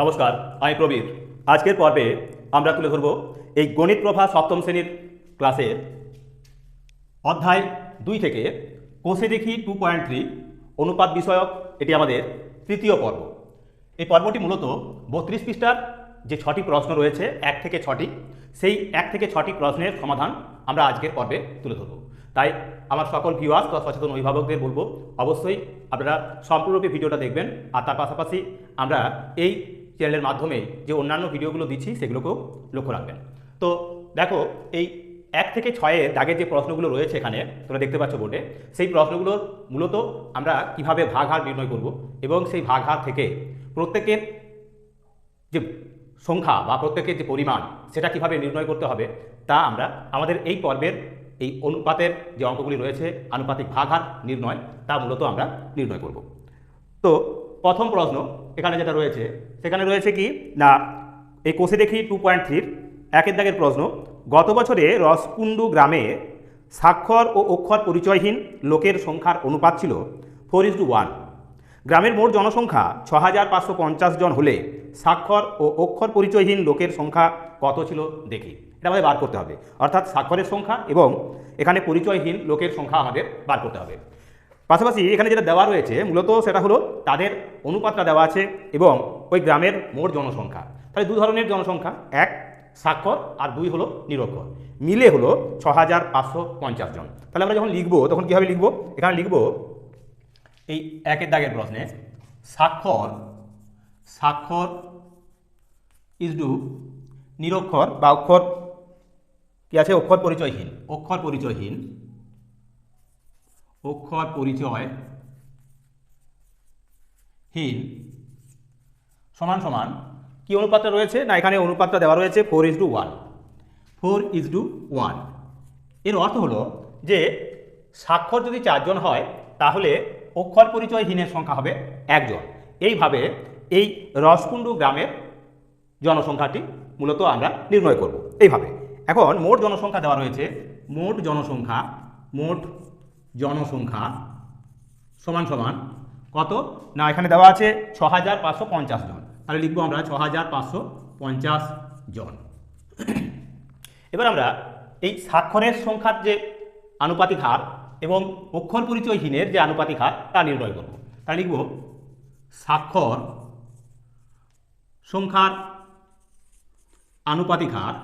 নমস্কার, আমি প্রবীর। আজকের পর্বে আমরা তুলে ধরব এই গণিত প্রভা সপ্তম শ্রেণির ক্লাসের অধ্যায় দুই থেকে কোষে দেখি টু পয়েন্ট থ্রি অনুপাত বিষয়ক, এটি আমাদের তৃতীয় পর্ব। এই পর্বটি মূলত বত্রিশ পৃষ্ঠার যে ছটি প্রশ্ন রয়েছে, এক থেকে ছটি, সেই এক থেকে ছটি প্রশ্নের সমাধান আমরা আজকের পর্বে তুলে ধরব। তাই আমার সকল ভিউয়ার্স বা সচেতন অভিভাবকদের বলব, অবশ্যই আপনারা সম্পূর্ণরূপে ভিডিওটা দেখবেন, আর তার পাশাপাশি আমরা এই চ্যানেলের মাধ্যমে যে অন্যান্য ভিডিওগুলো দিচ্ছি, সেগুলোকেও লক্ষ্য রাখবেন। তো দেখো, এই এক থেকে ছয়ের দাগের যে প্রশ্নগুলো রয়েছে এখানে, তোমরা দেখতে পাচ্ছ বোর্ডে, সেই প্রশ্নগুলোর মূলত আমরা কীভাবে ভাগহার নির্ণয় করব এবং সেই ভাগহার থেকে প্রত্যেকের যে সংখ্যা বা প্রত্যেকের যে পরিমাণ, সেটা কীভাবে নির্ণয় করতে হবে, তা আমরা আমাদের এই পর্বের এই অনুপাতের যে অঙ্কগুলি রয়েছে, আনুপাতিক ভাগহার নির্ণয়, তা মূলত আমরা নির্ণয় করব। তো প্রথম প্রশ্ন, এখানে যেটা রয়েছে সেখানে রয়েছে কি? না এই কোষে দেখি টু পয়েন্ট থ্রির একের দাগের প্রশ্ন, গত বছরে রসকুণ্ডু গ্রামে স্বাক্ষর ও অক্ষর পরিচয়হীন লোকের সংখ্যার অনুপাত ছিল ফোর ইস টু ওয়ান গ্রামের মোট জনসংখ্যা ছ হাজার পাঁচশো পঞ্চাশ জন হলে স্বাক্ষর ও অক্ষর পরিচয়হীন লোকের সংখ্যা কত ছিল দেখি। এটা আমাদের বার করতে হবে। অর্থাৎ স্বাক্ষরের সংখ্যা এবং এখানে পরিচয়হীন লোকের সংখ্যা আমাদের বার করতে হবে। পাশাপাশি এখানে যেটা দেওয়া রয়েছে মূলত সেটা হলো তাদের অনুপাতটা দেওয়া আছে এবং ওই গ্রামের মোট জনসংখ্যা। তাহলে দু ধরনের জনসংখ্যা, এক স্বাক্ষর আর দুই হলো নিরক্ষর। মিলে হলো ছ হাজার পাঁচশো পঞ্চাশ জন। তাহলে আমরা যখন লিখব, তখন কীভাবে লিখব? এখানে লিখব এই একের দাগের প্রশ্নে স্বাক্ষর স্বাক্ষর ইজ ডু নিরক্ষর বা অক্ষর কী আছে? অক্ষর পরিচয়হীন অক্ষর পরিচয়হীন অক্ষর পরিচয় হীন সমান সমান কি অনুপাতটা রয়েছে? না, এখানে অনুপাতটা দেওয়া রয়েছে four is to one four is to ওয়ানের অর্থ হলো যে স্বাক্ষর যদি চারজন হয়, তাহলে অক্ষর পরিচয়হীনের সংখ্যা হবে একজন। এইভাবে এই রসকুণ্ডু গ্রামের জনসংখ্যাটি মূলত আমরা নির্ণয় করব। এইভাবে। এখন মোট জনসংখ্যা দেওয়া রয়েছে, মোট জনসংখ্যা, মোট জনসংখ্যা সমান সমান কত? না, এখানে দেওয়া আছে ছ হাজার পাঁচশো পঞ্চাশ জন। তাহলে লিখব আমরা ছ হাজার পাঁচশো পঞ্চাশ জন। এবার আমরা এই স্বাক্ষরের সংখ্যার যে আনুপাতিক হার এবং অক্ষর পরিচয়হীনের যে আনুপাতিক হার, তা নির্ণয় করব। তাহলে লিখব স্বাক্ষর সংখ্যার আনুপাতিক হার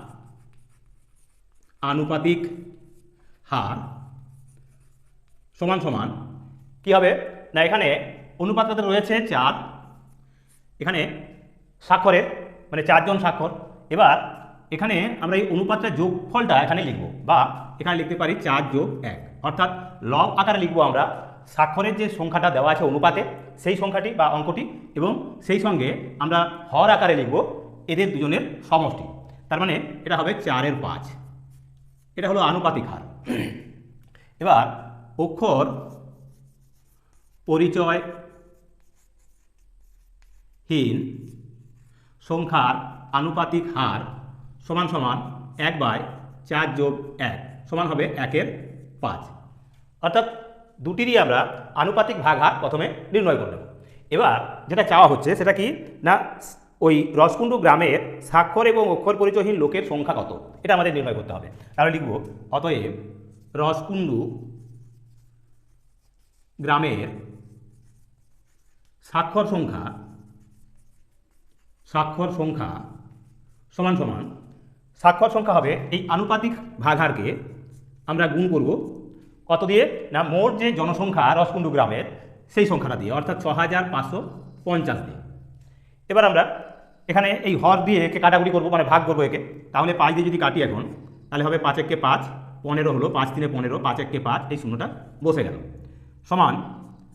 আনুপাতিক হার সমান সমান কী হবে? না, এখানে অনুপাতটা রয়েছে চার। এখানে স্বাক্ষরের মানে চারজন স্বাক্ষর। এবার এখানে আমরা এই অনুপাতটা যোগফলটা এখানে লিখব বা এখানে লিখতে পারি চার যোগ এক। অর্থাৎ লব আকারে লিখব আমরা স্বাক্ষরের যে সংখ্যাটা দেওয়া আছে অনুপাতে, সেই সংখ্যাটি বা অঙ্কটি এবং সেই সঙ্গে আমরা হর আকারে লিখব এদের দুজনের সমষ্টি। তার মানে এটা হবে চারের পাঁচ। এটা হলো আনুপাতিক হার। এবার অক্ষর পরিচয় হীন, সংখ্যার আনুপাতিক হার সমান সমান এক বাই চার যোগ এক, সমান হবে একের পাঁচ। অর্থাৎ দুটিরই আমরা আনুপাতিক ভাগ হার প্রথমে নির্ণয় করে নেব। এবার যেটা চাওয়া হচ্ছে সেটা কি? না, ওই রসকুণ্ডু গ্রামের স্বাক্ষর এবং অক্ষর পরিচয়হীন লোকের সংখ্যা কত? এটা আমাদের নির্ণয় করতে হবে। তাহলে লিখব, অতএব রসকুণ্ডু গ্রামের স্বাক্ষর সংখ্যা স্বাক্ষর সংখ্যা সমান সমান, স্বাক্ষর সংখ্যা হবে এই আনুপাতিক ভাগহারকে আমরা গুণ করব। কত দিয়ে? না, মোট যে জনসংখ্যা রসকুণ্ডু গ্রামের, সেই সংখ্যাটা দিয়ে, অর্থাৎ ছ হাজার পাঁচশো পঞ্চাশ দিয়ে। এবার আমরা এখানে এই হর দিয়ে একে কাটাকুটি করব মানে ভাগ করব একে। তাহলে পাঁচ দিয়ে যদি কাটি এখন, তাহলে হবে পাঁচ এককে পাঁচ, পনেরো হলো পাঁচ তিনে পনেরো, পাঁচ এককে পাঁচ, এই শূন্যটা বসে গেল। সমান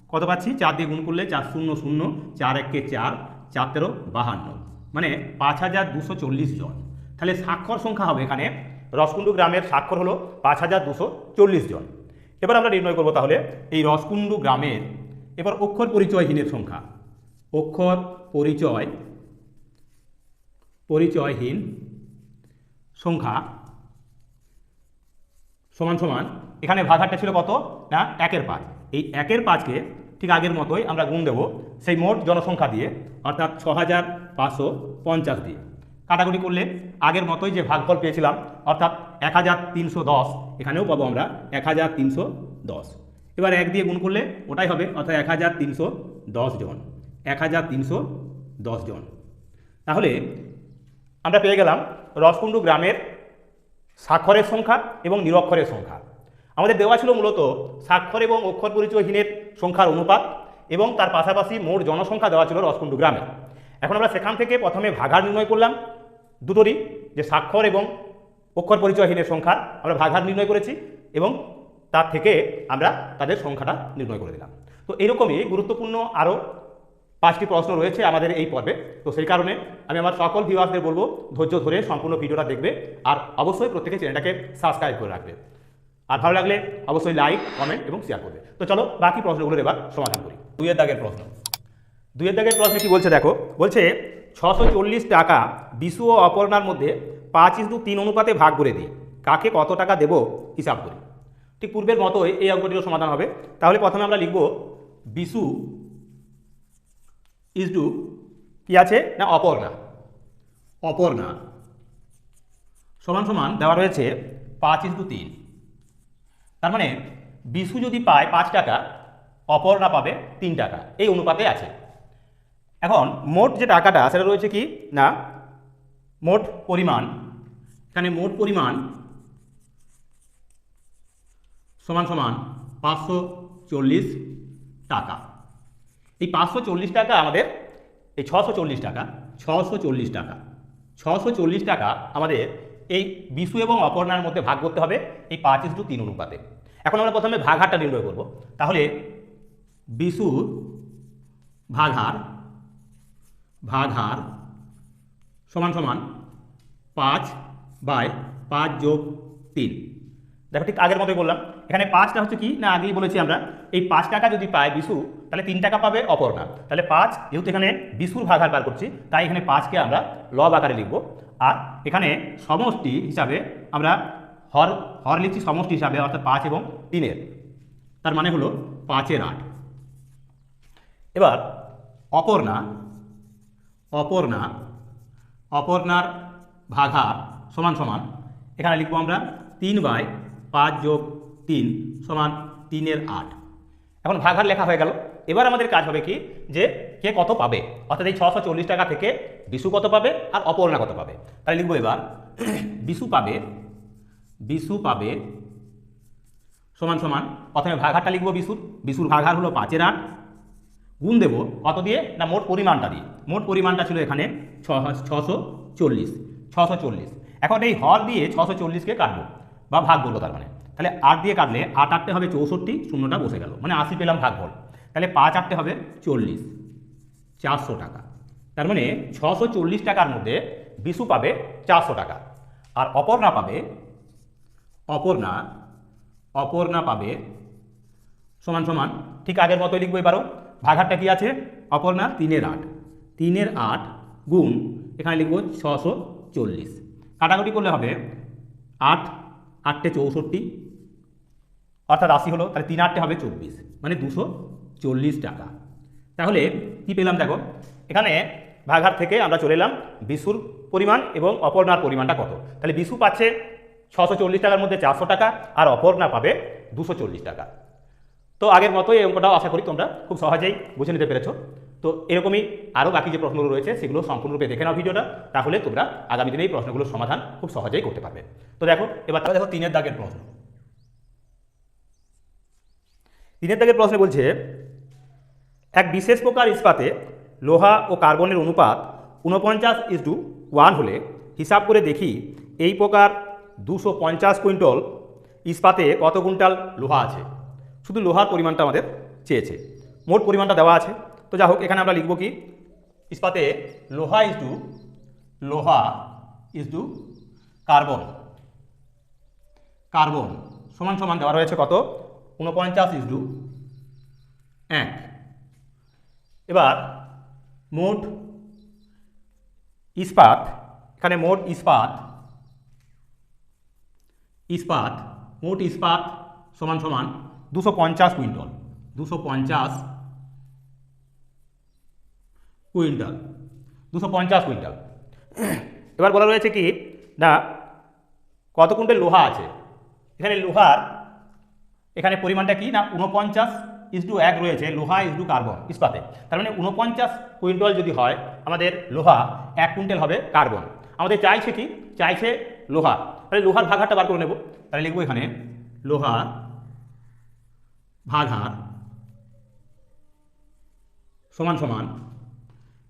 কত পাচ্ছি? চার দিয়ে গুণ করলে চার শূন্য শূন্য, চার এককে চার চার তেরো বাহান্ন। মানে পাঁচ হাজার দুশো চল্লিশ জন। তাহলে স্বাক্ষর সংখ্যা হবে এখানে। রসকুণ্ডু গ্রামের স্বাক্ষর হলো পাঁচ হাজার দুশো চল্লিশ জন। এবার আমরা নির্ণয় করব তাহলে এই রসকুণ্ডু গ্রামের এবার অক্ষর পরিচয়হীনের সংখ্যা। অক্ষর পরিচয়, পরিচয়হীন সংখ্যা সমান সমান। এখানে ভাগারটা ছিল কত? না, একের পাঁচ। এই একের পাঁচকে ঠিক আগের মতোই আমরা গুণ দেব সেই মোট জনসংখ্যা দিয়ে, অর্থাৎ ছ হাজার পাঁচশো পঞ্চাশ দিয়ে। কাটাকুটি করলে আগের মতোই যে ভাগফল পেয়েছিলাম, অর্থাৎ এক হাজার তিনশো দশ, এখানেও পাবো আমরা এক হাজার তিনশো দশ। এবার এক দিয়ে গুণ করলে ওটাই হবে, অর্থাৎ এক হাজার তিনশো দশ জন এক হাজার তিনশো দশ জন। তাহলে আমরা পেয়ে গেলাম রসকুণ্ডু গ্রামের স্বাক্ষরের সংখ্যা এবং নিরক্ষরের সংখ্যা। আমাদের দেওয়া ছিল মূলত স্বাক্ষর এবং অক্ষর পরিচয়হীনের সংখ্যার অনুপাত এবং তার পাশাপাশি মোট জনসংখ্যা দেওয়া ছিল রসকুণ্ডু গ্রামে। এখন আমরা সেখান থেকে প্রথমে ভাগার নির্ণয় করলাম দুটোরই, যে স্বাক্ষর এবং অক্ষর পরিচয়হীনের সংখ্যা আমরা ভাগার নির্ণয় করেছি এবং তার থেকে আমরা তাদের সংখ্যাটা নির্ণয় করে দিলাম। তো এরকমই গুরুত্বপূর্ণ আরও পাঁচটি প্রশ্ন রয়েছে আমাদের এই পর্বে। তো সেই কারণে আমি আমার সকল ভিউয়ার্সদের বলব, ধৈর্য ধরে সম্পূর্ণ ভিডিওটা দেখবে আর অবশ্যই প্রত্যেকে চ্যানেলটাকে সাবস্ক্রাইব করে রাখবে। আর ভালো লাগলে অবশ্যই লাইক কমেন্ট এবং শেয়ার করবে। তো চলো বাকি প্রশ্নগুলোর এবার সমাধান করি। দুইয়ের দাগের প্রশ্ন। দুইয়ের দাগের প্রশ্ন কি বলছে দেখো? বলছে ছশো চল্লিশ টাকা বিশু ও অপর্ণার মধ্যে পাঁচ ইস্টু তিন অনুপাতে ভাগ করে দিই। কাকে কত টাকা দেব হিসাব করি। ঠিক পূর্বের মতোই এই অঙ্কটিরও সমাধান হবে। তাহলে প্রথমে আমরা লিখব বিশু ইজ টু কি আছে না অপর্ণা? অপর্ণা। সমান সমান দেওয়া রয়েছে পাঁচ ইন্টু তিন। তার মানে বিশু যদি পায় পাঁচ টাকা অপর্ণা পাবে তিন টাকা। এই অনুপাতে আছে। এখন মোট যে টাকাটা, সেটা রয়েছে কি? না, মোট পরিমাণ। এখানে মোট পরিমাণ সমান সমান পাঁচশো চল্লিশ টাকা। এই পাঁচশো চল্লিশ টাকা আমাদের, এই ছশো চল্লিশ টাকা, ছশো চল্লিশ টাকা, ছশো চল্লিশ টাকা আমাদের এই বিশু এবং অপর্ণার মধ্যে ভাগ করতে হবে এই পাঁচ ইস্টু তিন অনুপাতে। এখন আমরা প্রথমে ভাগহারটা নির্ণয় করব। তাহলে বিশুর ভাগহার ভাগহার সমান সমান পাঁচ বাই পাঁচ যোগ তিন। দেখো ঠিক আগের মতোই বললাম। এখানে পাঁচটা হচ্ছে কি? না, আগেই বলেছি আমরা। এই পাঁচ টাকা যদি পায় বিশু তাহলে তিন টাকা পাবে অপর্ণা। তাহলে পাঁচ, যেহেতু এখানে বিশুর ভাগার বার করছি, তাই এখানে পাঁচকে আমরা লব আকারে লিখব। আর এখানে সমষ্টি হিসাবে আমরা হর হর লিখছি সমষ্টি হিসাবে, অর্থাৎ পাঁচ এবং তিনের। তার মানে হলো পাঁচের আট। এবার অপর্ণা অপর্ণা, অপর্ণার ভাগার সমান সমান, এখানে লিখব আমরা তিন বাই পাঁচ যোগ তিন সমান তিনের আট। এখন ভাগার লেখা হয়ে গেল। এবার আমাদের কাজ হবে কি? যে কে কত পাবে? অর্থাৎ এই ছশো চল্লিশ টাকা থেকে বিশু কত পাবে আর অপর্ণা কত পাবে? তাহলে লিখব এবার, বিশু পাবে বিশু পাবে সমান সমান, প্রথমে ভাগারটা লিখব বিশুর বিশুর ভাগার হলো পাঁচের আট, গুণ দেবো কত দিয়ে? না, মোট পরিমাণটা দিয়ে। মোট পরিমাণটা ছিল এখানে ছশো চল্লিশ ছশো চল্লিশ। এখন এই হর দিয়ে ছশো চল্লিশকে কাটবো, বা ভাগ বলব তার মানে। তাহলে আট দিয়ে কাটলে আট আটতে হবে চৌষট্টি, শূন্যটা বসে গেল মানে আশি পেলাম ভাগ বল তাহলে পাঁচ আটতে হবে চল্লিশ। চারশো টাকা। তার মানে ছশো চল্লিশ টাকার মধ্যে বিশু পাবে চারশো টাকা। আর অপর্ণা পাবে, অপর্ণা অপর্ণা পাবে সমান সমান, ঠিক আগের মতোই লিখব এবারও। ভাগারটা কি আছে? অপর্ণা তিনের আট। তিনের আট গুণ, এখানে লিখব ছশো চল্লিশ। কাটাকুটি করলে হবে আট, আটটে চৌষট্টি, অর্থাৎ আশি হলো, তাহলে তিন আটটে হবে চব্বিশ। মানে দুশো চল্লিশ টাকা। তাহলে কি পেলাম দেখো? এখানে ভাগার থেকে আমরা চলে এলাম বিশুর পরিমাণ এবং অপর্ণার পরিমাণটা কত? তাহলে বিশু পাচ্ছে ছশো চল্লিশ টাকার মধ্যে চারশো টাকা আর অপর্ণা পাবে দুশো চল্লিশ টাকা। তো আগের মতোই এই অঙ্কটাও আশা করি তোমরা খুব সহজেই বুঝে নিতে পেরেছ। তো এরকমই আরও বাকি যে প্রশ্নগুলো রয়েছে সেগুলো সম্পূর্ণরূপে দেখে নাও ভিডিওটা, তাহলে তোমরা আগামী দিনে এই প্রশ্নগুলোর সমাধান খুব সহজেই করতে পারবে। তো দেখো, এবার তাহলে দেখো তিনের দাগের প্রশ্ন। তিনের দাগের প্রশ্নে বলছে এক বিশেষ প্রকার ইস্পাতে লোহা ও কার্বনের অনুপাত ঊনপঞ্চাশ ইস টু ওয়ান হলে হিসাব করে দেখি এই প্রকার দুশো পঞ্চাশ কুইন্টল ইস্পাতে কত কুইন্টাল লোহা আছে। শুধু লোহার পরিমাণটা আমাদের চেয়েছে। মোট পরিমাণটা দেওয়া আছে। তো যা হোক, এখানে আমরা লিখব কি? ইস্পাতে লোহা ইস টু লোহা ইস টু কার্বন কার্বন সমান সমান দেওয়া রয়েছে কত? ঊনপঞ্চাশ ইস টু এক। এবার মোট ইস্পাত, এখানে মোট ইস্পাত ইস্পাত, মোট ইস্পাত সমান সমান দুশো পঞ্চাশ কুইন্টল, দুশো পঞ্চাশ কুইন্টাল, দুশো পঞ্চাশ কুইন্টাল। এবার বলা রয়েছে কি, না, কত কুইন্টাল লোহা আছে? এখানে লোহার, এখানে পরিমাণটা কি, না উনপঞ্চাশ ইসডু এক রয়েছে, লোহা ইসডু কার্বন ইস্পাতে। তার মানে উনপঞ্চাশ কুইন্টল যদি হয়, আমাদের লোহা এক কুইন্টাল হবে কার্বন আমাদের চাইছে কি? চাইছে লোহা। তাহলে লোহার ভাগারটা বার করে নেব। তাহলে লিখব এখানে লোহার ভাগার সমান সমান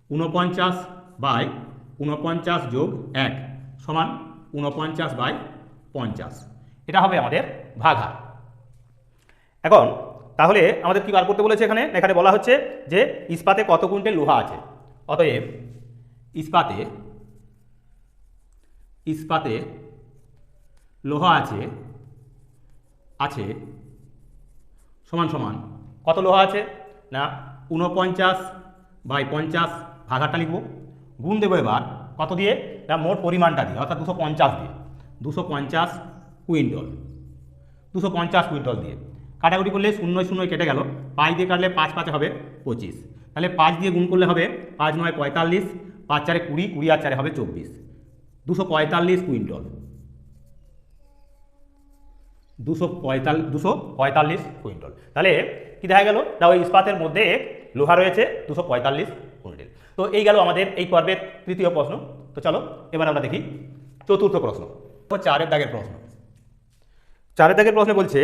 উনপঞ্চাশ বাই উনপঞ্চাশ যোগ এক সমান উনপঞ্চাশ বাই পঞ্চাশ। এটা হবে আমাদের ভাগার এখন তাহলে আমাদের কি বার করতে বলেছে এখানে? এখানে বলা হচ্ছে যে ইস্পাতে কত কুইন্টাল লোহা আছে? অতএব ইস্পাতে ইস্পাতে লোহা আছে আছে সমান সমান কত লোহা আছে? না উনপঞ্চাশ বাই পঞ্চাশ ভাগাটা লিখব। গুণ দেবো এবার কত দিয়ে? না, মোট পরিমাণটা দিয়ে, অর্থাৎ দুশো পঞ্চাশ দিয়ে। দুশো পঞ্চাশ কুইন্টল। দুশো পঞ্চাশ কুইন্টল দিয়ে। কাটাকুটি করলে শূন্য শূন্য কেটে গেল। পাঁচ দিয়ে কাটলে পাঁচ পাঁচে হবে পঁচিশ। তাহলে পাঁচ দিয়ে গুণ করলে হবে পাঁচ নয় পঁয়তাল্লিশ, পাঁচ চারে কুড়ি কুড়ি আর চারে হবে চব্বিশ। দুশো পঁয়তাল্লিশ কুইন্টল। দুশো পঁয়তাল্লিশ দুশো পঁয়তাল্লিশ কুইন্টল। তাহলে কি দেখা গেল? না ওই ইস্পাতের মধ্যে লোহা রয়েছে, দুশো পঁয়তাল্লিশ কুইন্টাল। তো এই গেল আমাদের এই পর্বের তৃতীয় প্রশ্ন। তো চলো, এবার আমরা দেখি চতুর্থ প্রশ্ন, চারের দাগের প্রশ্ন। চারের দাগের প্রশ্নে বলছে,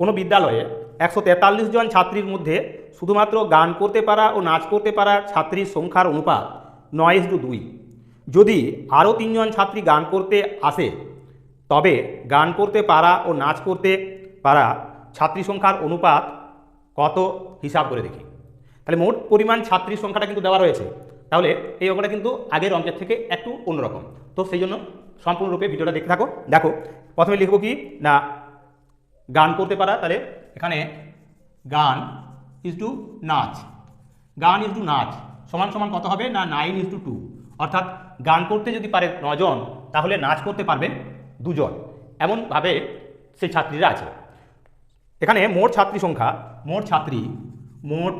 কোনো বিদ্যালয়ে একশো তেতাল্লিশ জন ছাত্রীর মধ্যে শুধুমাত্র গান করতে পারা ও নাচ করতে পারা ছাত্রীর সংখ্যার অনুপাত নয় টু দুই। যদি আরও তিনজন ছাত্রী গান করতে আসে, তবে গান করতে পারা ও নাচ করতে পারা ছাত্রী সংখ্যার অনুপাত কত হিসাব করে দেখি। তাহলে মোট পরিমাণ ছাত্রীর সংখ্যাটা কিন্তু দেওয়া রয়েছে। তাহলে এই অঙ্কটা কিন্তু আগের অঙ্কের থেকে একটু অন্যরকম। তো সেই জন্য সম্পূর্ণরূপে ভিডিওটা দেখতে থাকো। দেখো, প্রথমে লিখব কি? না গান করতে পারা, তাহলে এখানে গান ইজ টু নাচ। গান ইজ টু নাচ। সমান সমান কত হবে? না নাইন ইজ টু টু অর্থাৎ গান করতে যদি পারে নজন, তাহলে নাচ করতে পারবে দুজন। এমনভাবে সেই ছাত্রীরা আছে। এখানে মোট ছাত্রী সংখ্যা, মোট ছাত্রী মোট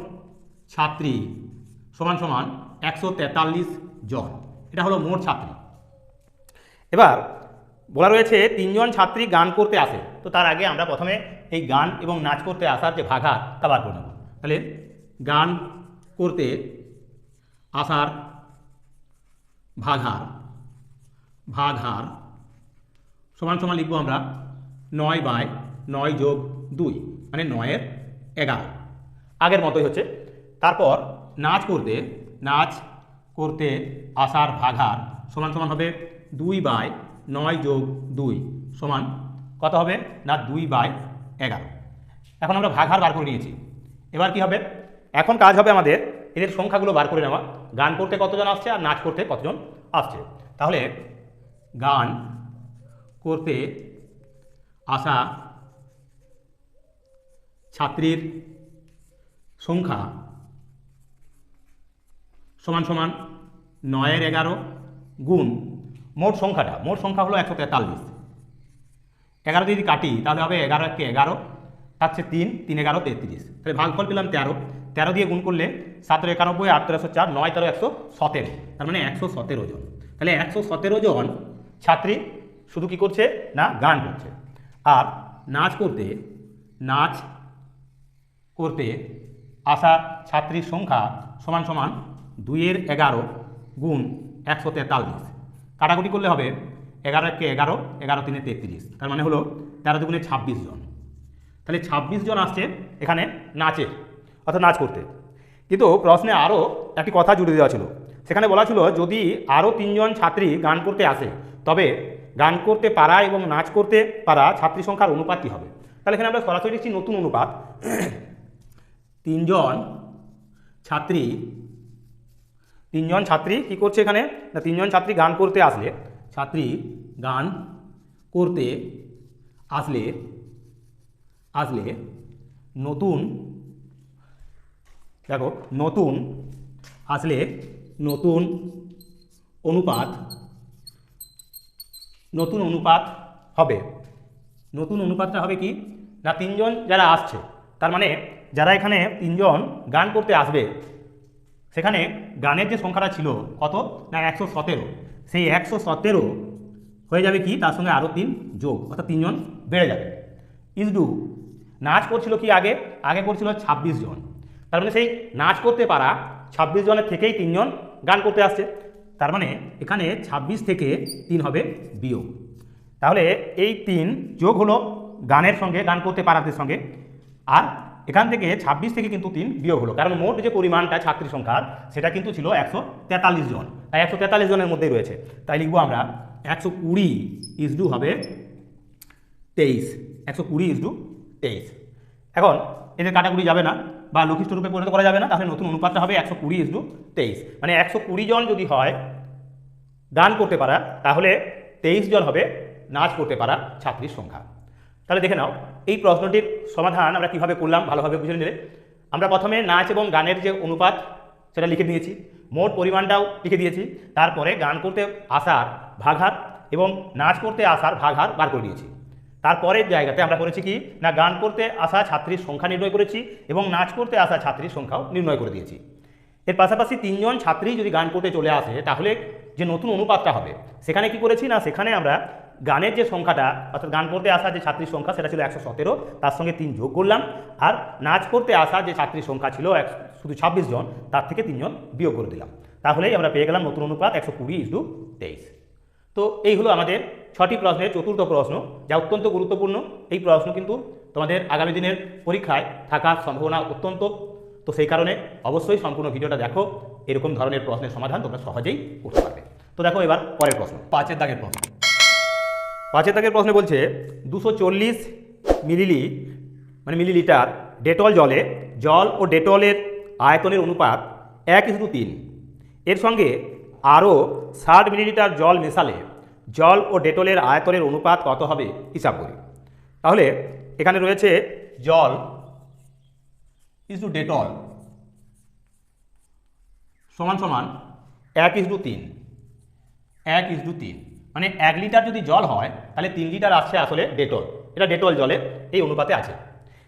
ছাত্রী সমান সমান একশো তেতাল্লিশ জন। এটা হলো মোট ছাত্রী। এবার বলা রয়েছে তিনজন ছাত্রী গান করতে আসে। তো তার আগে আমরা প্রথমে এই গান এবং নাচ করতে আসার যে ভাগার তা বার করে নেব। তাহলে গান করতে আসার ভাগার ভাগার সমান সমান লিখব আমরা নয় বাই নয় যোগ দুই মানে নয়ের এগারো। আগের মতোই হচ্ছে। তারপর নাচ করতে নাচ করতে আসার ভাগার সমান সমান হবে দুই বাই নয় যোগ দুই সমান কত হবে? না, দুই বাই এগারো। এখন আমরা ভাগার বার করে নিয়েছি। এবার কি হবে? এখন কাজ হবে আমাদের এদের সংখ্যাগুলো বার করে নেওয়া। গান করতে কতজন আসছে আর নাচ করতে কতজন আসছে? তাহলে গান করতে আসা ছাত্রীর সংখ্যা সমান সমান নয়ের এগারো গুণ মোট সংখ্যাটা, মোট সংখ্যা হলো একশো তেতাল্লিশ। এগারো যদি কাটি, তাহলে হবে এগারো একে এগারো থাকছে তিন তিন এগারো তেত্রিশ। তাহলে ভাগফল পেলাম তেরো। তেরো দিয়ে গুণ করলে সতেরো একানব্বই, আট তেরোশো চার, নয় তেরো একশো সতেরো। তার মানে একশো সতেরো জন। তাহলে একশো সতেরো জন ছাত্রী শুধু কি করছে? না, গান করছে। আর নাচ করতে নাচ করতে আসা ছাত্রীর সংখ্যা সমান সমান দুইয়ের এগারো গুণ একশো তেতাল্লিশ। কাটাকুটি করলে হবে এগারো একে এগারো এগারো তিনে তেত্রিশ। তার মানে হলো তেরো দুগুণে ছাব্বিশ জন। তাহলে ছাব্বিশ জন আসছে এখানে নাচে, অর্থাৎ নাচ করতে। কিন্তু প্রশ্নে আরও একটি কথা জুড়ে দেওয়া ছিল। সেখানে বলা ছিল, যদি আরও তিনজন ছাত্রী গান করতে আসে, তবে গান করতে পারা এবং নাচ করতে পারা ছাত্রী সংখ্যার অনুপাত কী হবে। তাহলে এখানে আমরা সরাসরি দেখছি নতুন অনুপাত। তিনজন ছাত্রী তিনজন ছাত্রী কি করছে এখানে? না, তিনজন ছাত্রী গান করতে আসলে, ছাত্রী গান করতে আসলে আসলে নতুন, দেখো, নতুন, আসলে নতুন অনুপাত নতুন অনুপাত হবে। নতুন অনুপাতটা হবে কি? না, তিনজন যারা আসছে, তার মানে যারা এখানে তিনজন গান করতে আসবে সেখানে গানের যে সংখ্যাটা ছিল কত? না, একশো সতেরো। সেই একশো সতেরো হয়ে যাবে কি? তার সঙ্গে আরও তিন যোগ, অর্থাৎ তিনজন বেড়ে যাবে। ইসডু নাচ করছিল কি আগে? আগে করছিল ছাব্বিশ জন। তার মানে সেই নাচ করতে পারা ছাব্বিশ জনের থেকেই তিনজন গান করতে আসছে। তার মানে এখানে ছাব্বিশ থেকে তিন হবে বিয়োগ। তাহলে এই তিন যোগ হলো গানের সঙ্গে, গান করতে পারাদের সঙ্গে। আর এখান থেকে ছাব্বিশ থেকে কিন্তু তিন বিয়োগ হলো। কারণ মোট যে পরিমাণটা ছাত্রী সংখ্যার, সেটা কিন্তু ছিল একশো তেতাল্লিশ জন। তাই একশো তেতাল্লিশ জনের মধ্যেই রয়েছে। তাই লিখব আমরা, একশো কুড়ি ইসডু হবে তেইশ। একশো কুড়ি ইসডু তেইশ। এখন এদের কাটাকুটি যাবে না, বা লক্ষিষ্ঠ রূপে পরিণত করা যাবে না, তাহলে নতুন অনুপাতটা হবে একশো কুড়ি ইসডু তেইশ। মানে একশো কুড়ি জন যদি হয় গান করতে পারা, তাহলে তেইশ জন হবে নাচ করতে পারা ছাত্রীর সংখ্যা। তাহলে দেখে নাও, এই প্রশ্নটির সমাধান আমরা কীভাবে করলাম, ভালোভাবে বুঝে নিলে। আমরা প্রথমে নাচ এবং গানের যে অনুপাত, সেটা লিখে দিয়েছি। মোট পরিমাণটাও লিখে দিয়েছি। তারপরে গান করতে আসার ভাগার এবং নাচ করতে আসার ভাগার বার করে দিয়েছি। তারপরের জায়গাতে আমরা করেছি কি? না, গান করতে আসা ছাত্রীর সংখ্যা নির্ণয় করেছি এবং নাচ করতে আসা ছাত্রীর সংখ্যাও নির্ণয় করে দিয়েছি। এর পাশাপাশি তিনজন ছাত্রী যদি গান করতে চলে আসে, তাহলে যে নতুন অনুপাতটা হবে, সেখানে কি করেছি? না, সেখানে আমরা গানের যে সংখ্যাটা, অর্থাৎ গান করতে আসা যে ছাত্রীর সংখ্যা, সেটা ছিল একশো সতেরো, তার সঙ্গে তিন যোগ করলাম। আর নাচ করতে আসা যে ছাত্রীর সংখ্যা ছিল এক, শুধু ছাব্বিশ জন, তার থেকে তিনজন বিয়োগ করে দিলাম। তাহলেই আমরা পেয়ে গেলাম নতুন অনুপাত একশো কুড়ি ইস্টু তেইশ। তো এই হলো আমাদের ছটি প্রশ্নের চতুর্থ প্রশ্ন, যা অত্যন্ত গুরুত্বপূর্ণ। এই প্রশ্ন কিন্তু তোমাদের আগামী দিনের পরীক্ষায় থাকার সম্ভাবনা অত্যন্ত। তো সেই কারণে অবশ্যই সম্পূর্ণ ভিডিওটা দেখো, এরকম ধরনের প্রশ্নের সমাধান তোমরা সহজেই করতে পারবে। তো দেখো এবার পরের প্রশ্ন, পাঁচের দাগের প্রশ্ন। পাঁচের দাগের প্রশ্নে বলছে, দুশো চল্লিশ মিলিলি মানে মিলিলিটার ডেটল জলে, জল ও ডেটলের আয়তনের অনুপাত এক ইস্টু তিন। এর সঙ্গে আরও ষাট মিলিলিটার জল মেশালে জল ও ডেটলের আয়তনের অনুপাত কত হবে হিসাব করি। তাহলে এখানে রয়েছে জল ইস টু ডেটল সমান সমান এক ইস টু তিন, এক ইস টু তিন। মানে এক লিটার যদি জল হয়, তাহলে তিন লিটার আসছে আসলে ডেটল। এটা ডেটল জলের এই অনুপাতে আছে।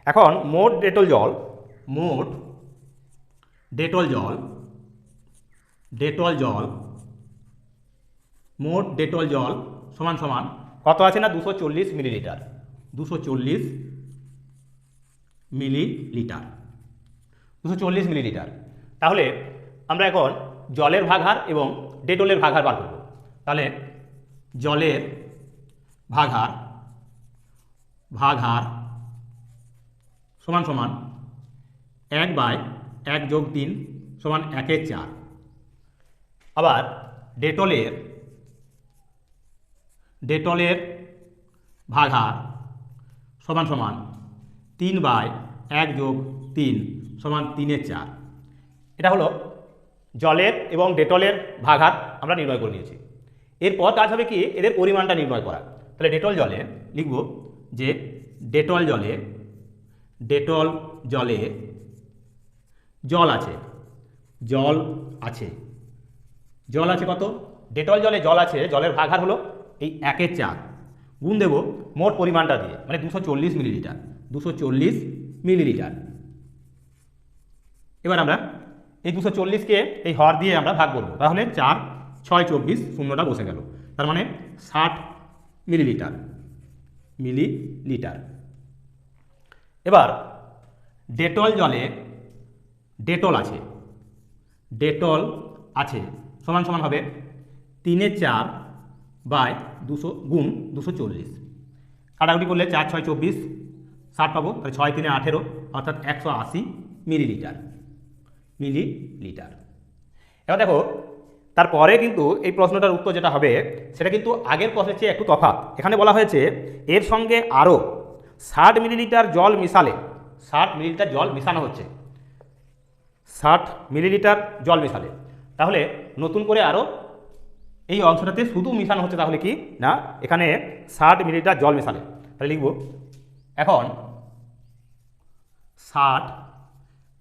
এখন মোট ডেটল জল, মোট ডেটল জল ডেটল জল, মোট ডেটল জল সমান সমান কত আছে না? দুশো চল্লিশ মিলিলিটার। দুশো চল্লিশ মিলিলিটার। দুশো চল্লিশ মিলিলিটার। তাহলে আমরা এখন জলের ভাগার এবং ডেটলের ভাগার বার করব। তাহলে জলের ভাগার ভাগার সমান সমান এক বাই এক যোগ তিন সমান একের চার। আবার ডেটলের ডেটলের ভাগার সমান সমান তিন বাই এক যোগ তিন সমান তিনের চার। এটা হলো জলের এবং ডেটলের ভাগার আমরা নির্ণয় করে নিয়েছি। এরপর কাজ হবে কি? এদের পরিমাণটা নির্ণয় করা। তাহলে ডেটল জলে লিখব যে ডেটল জলে ডেটল জলে জল আছে জল আছে। জল আছে কত? ডেটল জলে জল আছে, জলের ভাগার হলো এই একের চার। গুণ দেব মোট পরিমাণটা দিয়ে মানে দুশো চল্লিশ মিলিলিটার, দুশো চল্লিশ মিলিলিটার। এবার আমরা এই দুশো চল্লিশকে এই হর দিয়ে আমরা ভাগ করব। তাহলে চার ছয় চব্বিশ শূন্যটা বসে গেল। তার মানে ষাট মিলিলিটার। মিলিলিটার। এবার ডেটল জলে ডেটল আছে। ডেটল আছে সমান সমান হবে তিনের চার বাই দুশো গুণ দুশো চল্লিশ। কাটাকুটি করলে চার, ছয়, চব্বিশ, ষাট পাবো। তাহলে ছয় তিনে আঠেরো, অর্থাৎ একশো আশি মিলিলিটার। মিলিলিটার। এবার দেখো তারপরে কিন্তু এই প্রশ্নটার উত্তর যেটা হবে, সেটা কিন্তু আগের প্রশ্নের চেয়ে একটু তফাৎ। এখানে বলা হয়েছে, এর সঙ্গে আরও ষাট মিলিলিটার জল মিশালে, ষাট মিলিলিটার জল মিশানো হচ্ছে। ষাট মিলিলিটার জল মিশালে। তাহলে নতুন করে আরও এই অংশটাতে শুধু মিশানো হচ্ছে তাহলে কি? না, এখানে ষাট মিলিলিটার জল মিশালে। তাহলে লিখব, এখন ষাট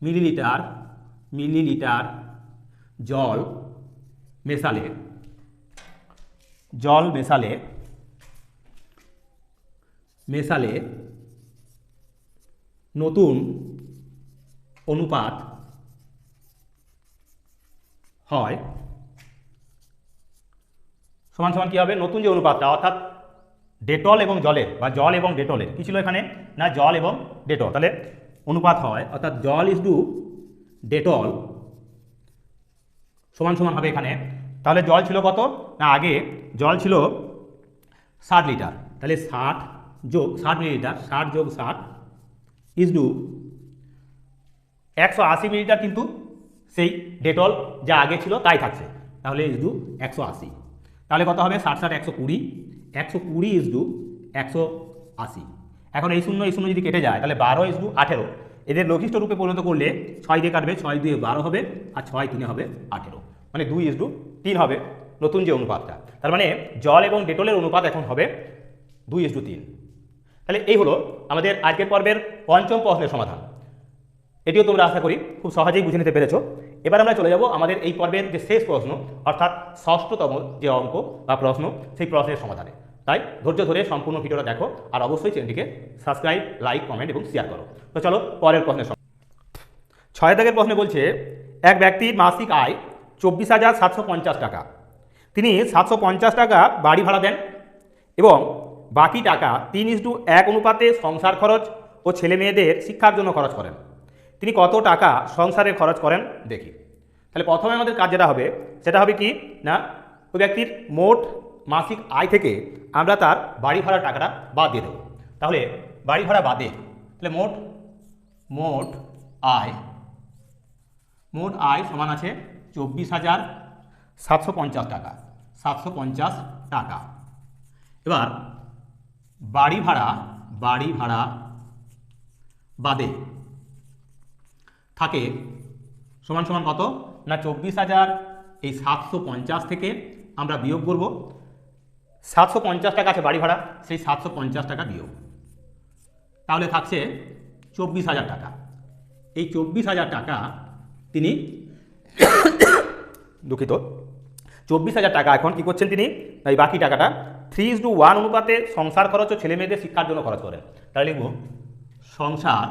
মিলিলিটার মিলিলিটার জল মেশালে। জল মেশালে। মেশালে নতুন অনুপাত হয়। সমান সমান কী হবে? নতুন যে অনুপাতটা, অর্থাৎ ডেটল এবং জলের, বা জল এবং ডেটলের। কী ছিল এখানে? না, জল এবং ডেটল। তাহলে অনুপাত হয়, অর্থাৎ জল ইজ টু ডেটল সমান সমান হবে এখানে। তাহলে জল ছিল কত? না, আগে জল ছিল ষাট লিটার। তাহলে ষাট যোগ ষাট মিলিলিটার, ষাট যোগ ষাট ইজ ডু একশো আশি মিলিলিটার কিন্তু সেই ডেটল যা আগে ছিল তাই থাকছে। তাহলে ইজ ডু একশো আশি। তাহলে কত হবে? ষাট ষাট একশো কুড়ি। একশো কুড়ি ইজ ডু একশো আশি। এখন এই শূন্য এই শূন্য যদি কেটে যায়, তাহলে বারো ইজ ডু আঠেরো। এদের লঘিষ্ঠ রূপে পরিণত করলে ছয় দিয়ে কাটবে, ছয় দিয়ে বারো হবে আর ছয় তিনে হবে আঠেরো। মানে দুই ইজ টু তিন হবে নতুন যে অনুপাতটা। তার মানে জল এবং ডেটলের অনুপাত এখন হবে দুই টু তিন। তাহলে এই হলো আমাদের আজকের পর্বের পঞ্চম প্রশ্নের সমাধান। এটিও তোমরা আশা করি খুব সহজেই বুঝে নিতে পেরেছ। এবার আমরা চলে যাব আমাদের এই পর্বের যে শেষ প্রশ্ন, অর্থাৎ ষষ্ঠতম যে অঙ্ক বা প্রশ্ন, সেই প্রশ্নের সমাধানে। তাই ধৈর্য ধরে সম্পূর্ণ ভিডিওটা দেখো আর অবশ্যই চ্যানেলটিকে সাবস্ক্রাইব, লাইক, কমেন্ট এবং শেয়ার করো। তো চলো পরের প্রশ্নের। ছয় দাগের প্রশ্নে বলছে, এক ব্যক্তির মাসিক আয় চব্বিশ হাজার সাতশো পঞ্চাশ টাকা। তিনি সাতশো পঞ্চাশ টাকা বাড়ি ভাড়া দেন এবং বাকি টাকা তিন ইস্টু এক অনুপাতে সংসার খরচ ও ছেলে মেয়েদের শিক্ষার জন্য খরচ করেন। তিনি কত টাকা সংসারে খরচ করেন দেখি। তাহলে প্রথমে আমাদের কাজ যেটা হবে, সেটা হবে কি? না, ওই ব্যক্তির মোট মাসিক আয় থেকে আমরা তার বাড়ি ভাড়া টাকাটা বাদ দিয়ে দেবো। তাহলে বাড়ি ভাড়া বাদে, তাহলে মোট মোট আয় মোট আয় সমান আছে চব্বিশ হাজার সাতশো পঞ্চাশ টাকা। সাতশো পঞ্চাশ টাকা। এবার বাড়ি ভাড়া বাড়ি ভাড়া বাদে থাকে সমান সমান কত? না, চব্বিশ হাজার এই সাতশো পঞ্চাশ থেকে আমরা বিয়োগ করব। সাতশো পঞ্চাশ টাকা আছে বাড়ি ভাড়া, সেই সাতশো পঞ্চাশ টাকা বিয়োগ। তাহলে থাকছে চব্বিশ হাজার টাকা। এই চব্বিশ হাজার টাকা তিনি দুঃখিত। চব্বিশ হাজার টাকা। এখন কি করছেন তিনি? এই বাকি টাকাটা। থ্রি ইস টু ওয়ান অনুপাতে সংসার খরচ ও ছেলে মেয়েদের শিক্ষার জন্য খরচ করেন। তাহলে লিখব, সংসার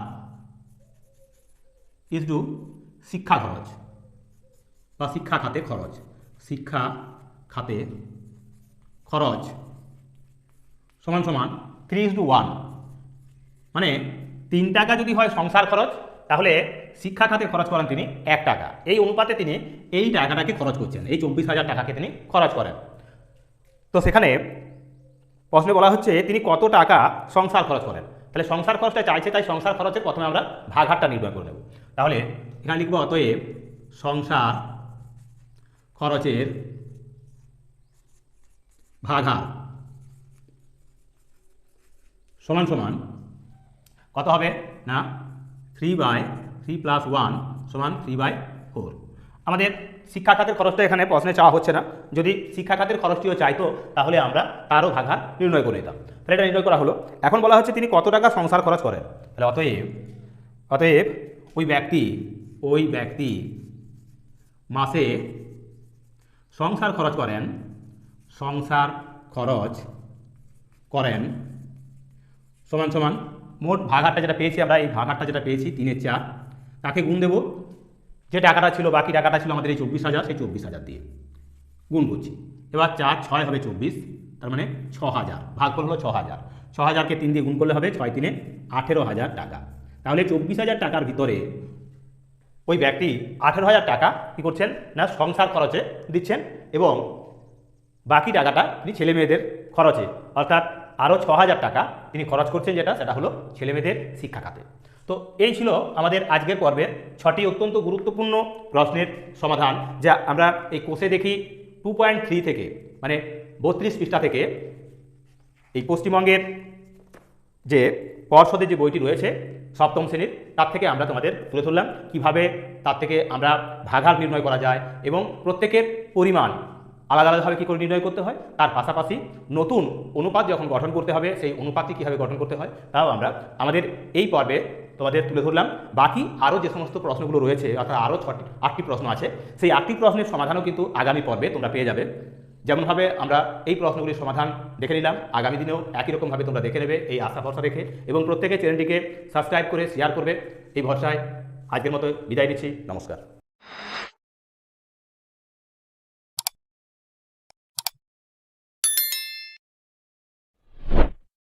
ইস টু শিক্ষা খরচ বা শিক্ষা খাতে খরচ। শিক্ষা খাতে খরচ সমান সমান থ্রি ইস টু ওয়ান মানে তিন টাকা যদি হয় সংসার খরচ তাহলে শিক্ষা খাতে খরচ করেন তিনি এক টাকা। এই অনুপাতে তিনি এই টাকাটাকে খরচ করছেন। এই চব্বিশ হাজার টাকাকে তিনি খরচ করেন। তো সেখানে প্রশ্নে বলা হচ্ছে, তিনি কত টাকা সংসার খরচ করেন? তাহলে সংসার খরচটা চাইছে, তাই সংসার খরচের প্রথমে আমরা ভাগহারটা নির্ণয় করে নেব। তাহলে এখানে লিখব, অতএব সংসার খরচের ভাগহার সমান সমান কত হবে না three by three plus one সমান থ্রি বাই ফোর আমাদের শিক্ষা খাতের খরচটা এখানে প্রশ্নে চাওয়া হচ্ছে না। যদি শিক্ষা খাতের খরচটিও চাইতো, তাহলে আমরা তারও ভাগা নির্ণয় করে নিতাম। তাহলে এটা নির্ণয় করা হলো। এখন বলা হচ্ছে তিনি কত টাকা সংসার খরচ করেন? তাহলে অতএব অতএব ওই ব্যক্তি ওই ব্যক্তি মাসে সংসার খরচ করেন, সংসার খরচ করেন সমান সমান মোট ভাগারটা যেটা পেয়েছি আমরা, এই ভাগারটা যেটা পেয়েছি তিনের চার। তাকে গুণ দেবো? যে টাকাটা ছিল, বাকি টাকাটা ছিল আমাদের এই চব্বিশ হাজার, সেই চব্বিশ হাজার দিয়ে। গুণ করছি। এবার চার, ছয় হবে চব্বিশ, তার মানে ছ হাজার। ভাগ করলে হলো ছ হাজার। ছ হাজারকে তিন দিয়ে গুণ করলে হবে ছয় তিনে আঠেরো হাজার টাকা। তাহলে চব্বিশ হাজার টাকার ভিতরে ওই ব্যক্তি আঠেরো হাজার টাকা কী করছেন? না, সংসার খরচে দিচ্ছেন এবং বাকি টাকাটা তিনি ছেলে মেয়েদের খরচে। অর্থাৎ আরও ছ হাজার টাকা তিনি খরচ করছেন যেটা, সেটা হলো ছেলে মেয়েদের শিক্ষা খাতে। তো এই ছিল আমাদের আজকের পর্বের ছটি অত্যন্ত গুরুত্বপূর্ণ প্রশ্নের সমাধান, যা আমরা এই কোষে দেখি টু পয়েন্ট থ্রি থেকে মানে বত্রিশ পৃষ্ঠা থেকে এই পশ্চিমবঙ্গের যে পর্ষদের যে বইটি রয়েছে সপ্তম শ্রেণির, তার থেকে আমরা তোমাদের তুলে ধরলাম, কীভাবে তার থেকে আমরা ভাগার নির্ণয় করা যায় এবং প্রত্যেকের পরিমাণ আলাদা আলাদাভাবে কী করে নির্ণয় করতে হয়? তার পাশাপাশি নতুন অনুপাত যখন গঠন করতে হবে, সেই অনুপাতটি কীভাবে গঠন করতে হয়, তাও আমরা আমাদের এই পর্বে তোমাদের তুলে ধরলাম। বাকি আরও যে সমস্ত প্রশ্নগুলো রয়েছে, অর্থাৎ আরও ছটি, আটটি প্রশ্ন আছে, সেই আটটি প্রশ্নের সমাধানও কিন্তু আগামী পর্বে তোমরা পেয়ে যাবে। যেমনভাবে আমরা এই প্রশ্নগুলির সমাধান দেখে নিলাম, আগামী দিনেও একই রকমভাবে তোমরা দেখে নেবে এই আশা ভরসা রেখে এবং প্রত্যেকে চ্যানেলটিকে সাবস্ক্রাইব করে শেয়ার করবে। এই ভরসায় আজকের মতো বিদায় নিচ্ছি, নমস্কার।